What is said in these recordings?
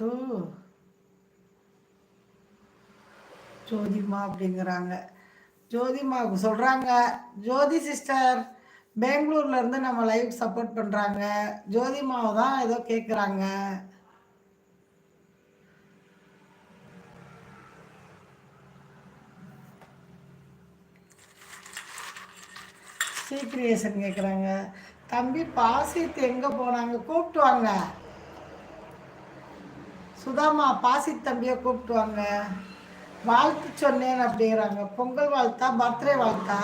To ஜோதிமா அப்படிங்கிறாங்க. ஜோதிமாவுக்கு சொல்கிறாங்க ஜோதி sister பெங்களூர்லேருந்து நம்ம லைவ் சப்போர்ட் பண்ணுறாங்க ஜோதிமாவை தான் ஏதோ கேட்குறாங்க சீக்ரியேஷன் கேட்குறாங்க தம்பி பாசித்து எங்கே போனாங்க? கூப்பிட்டு வாங்க. சுதாமா பாசி தம்பியை கூப்பிட்டு வாங்க. வாழ்த்து சொன்னேன் அப்படிங்கிறாங்க. பொங்கல் வாழ்த்தா பர்த்டே வாழ்த்தா?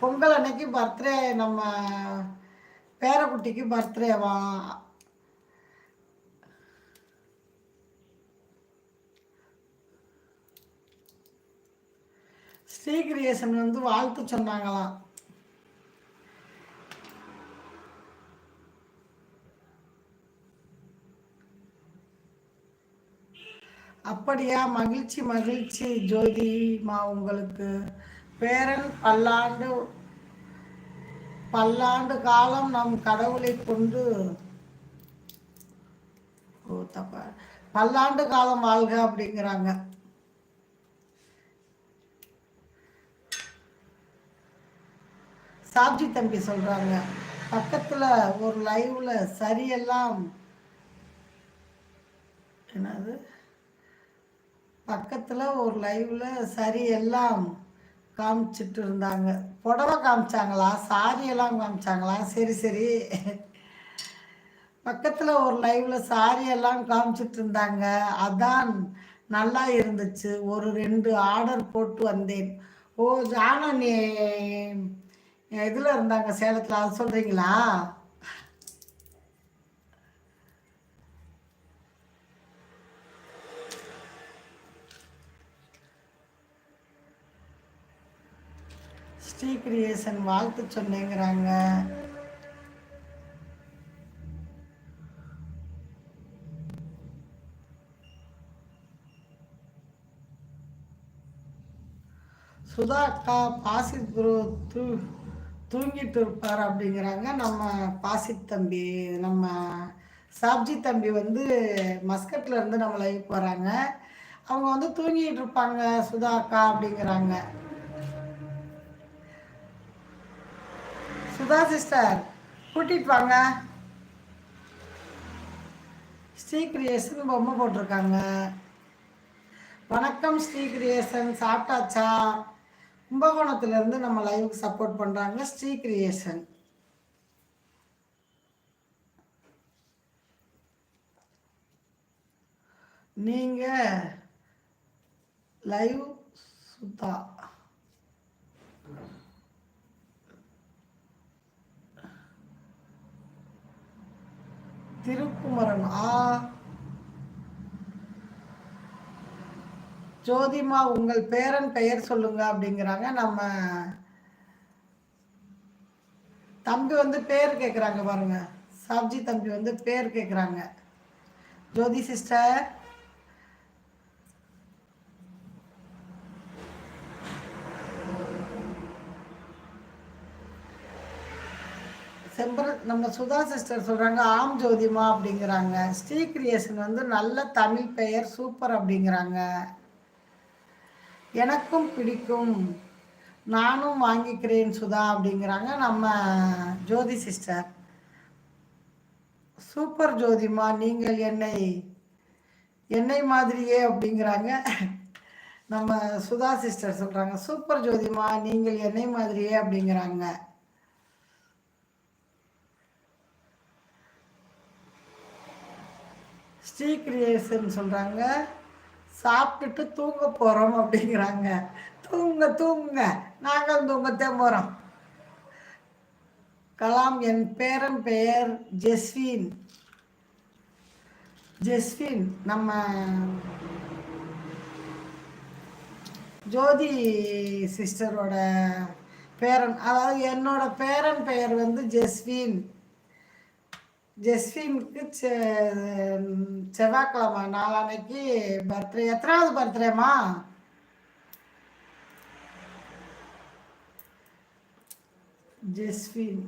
பொங்கல் அன்னைக்கு பர்த்டே நம்ம பேரக்குட்டிக்கு பர்த்டேவா? ஸ்ரீகிரியேசன் வந்து வாழ்த்து சொன்னாங்களாம். அப்படியா? மகிழ்ச்சி மகிழ்ச்சி ஜோதிமா உங்களுக்கு. பேரன் பல்லாண்டு பல்லாண்டு காலம் நம் கடவுளை கொண்டு. ஓ தப்பா. பல்லாண்டு காலம் வாழ்க அப்படிங்கிறாங்க. சாப்ஜி தம்பி சொல்றாங்க பக்கத்துல ஒரு லைவ்ல சரியெல்லாம் என்னது? பக்கத்தில் ஒரு லைவில் சரி எல்லாம் காமிச்சிட்டு இருந்தாங்க புடவை காமிச்சாங்களா? சாரியெல்லாம் காமிச்சாங்களா? சரி சரி. பக்கத்தில் ஒரு லைவில் சாரியெல்லாம் காமிச்சிட்டு இருந்தாங்க அதான் நல்லா இருந்துச்சு. ஒரு ரெண்டு ஆர்டர் போட்டு வந்தேன். ஓ ஜானா நீ இதில் இருந்தாங்க சேலத்தில்? அது சொல்கிறீங்களா ஸ்ரீ கிரியேசன் வாழ்த்து சொன்னேங்கிறாங்க. சுதா அக்கா பாசித் குரு தூ தூங்கிட்டு இருப்பார் அப்படிங்கிறாங்க. நம்ம பாசித் தம்பி நம்ம சாப்ஜி தம்பி வந்து மஸ்கட்ல இருந்து நம்ம லைவ் போகிறாங்க அவங்க வந்து தூங்கிட்டு இருப்பாங்க சுதா அக்கா அப்படிங்கிறாங்க. சுதா சிஸ்டர் கூட்டிகிட்டு வாங்க. ஸ்ரீ கிரியேஷன் பொம்மை போட்டிருக்காங்க. வணக்கம் ஸ்ரீ கிரியேஷன் சாப்பிட்டாச்சா? கும்பகோணத்துலேருந்து நம்ம லைவுக்கு சப்போர்ட் பண்ணுறாங்க ஸ்ரீ கிரியேஷன் நீங்கள் லைவ் சுத்தா திருக்குமரன் ஆ. ஜோதிமா உங்கள் பேரன் பெயர் சொல்லுங்க அப்படிங்கிறாங்க. நம்ம தம்பி வந்து பேர் கேட்குறாங்க பாருங்க. சாப்ஜி தம்பி வந்து பேர் கேட்குறாங்க ஜோதி சிஸ்டர். செம்பர நம்ம சுதா சிஸ்டர் சொல்கிறாங்க ஆம் ஜோதிமா அப்படிங்கிறாங்க. ஸ்ரீ கிரியேஷன் வந்து நல்ல தமிழ் பெயர் சூப்பர் அப்படிங்கிறாங்க. எனக்கும் பிடிக்கும். நானும் வாங்கிக்கிறேன் சுதா அப்படிங்கிறாங்க நம்ம ஜோதி சிஸ்டர். சூப்பர் ஜோதிமா நீங்கள் என்னை என்னை மாதிரியே அப்படிங்கிறாங்க. நம்ம சுதா சிஸ்டர் சொல்கிறாங்க சூப்பர் ஜோதிமா நீங்கள் என்னை மாதிரியே அப்படிங்கிறாங்க. ஸ்ரீ கிரியேஷன் சொல்கிறாங்க சாப்பிட்டுட்டு தூங்க போகிறோம் அப்படிங்கிறாங்க. தூங்க தூங்குங்க நாங்கள் தூங்கத்தான் போகிறோம் கலாம் என் பேரன் பெயர் ஜெஸ்வின். ஜெஸ்வின் நம்ம ஜோதி சிஸ்டரோட பேரன் அதாவது என்னோட பேரன் பெயர் வந்து ஜெஸ்வின். ஜெஸ்வினுக்கு செ செவ்வாய்க்கிழமை நாளான்னைக்கு பர்த்டே எத்தனாவது பர்த்டேம்மா ஜெஸ்வின்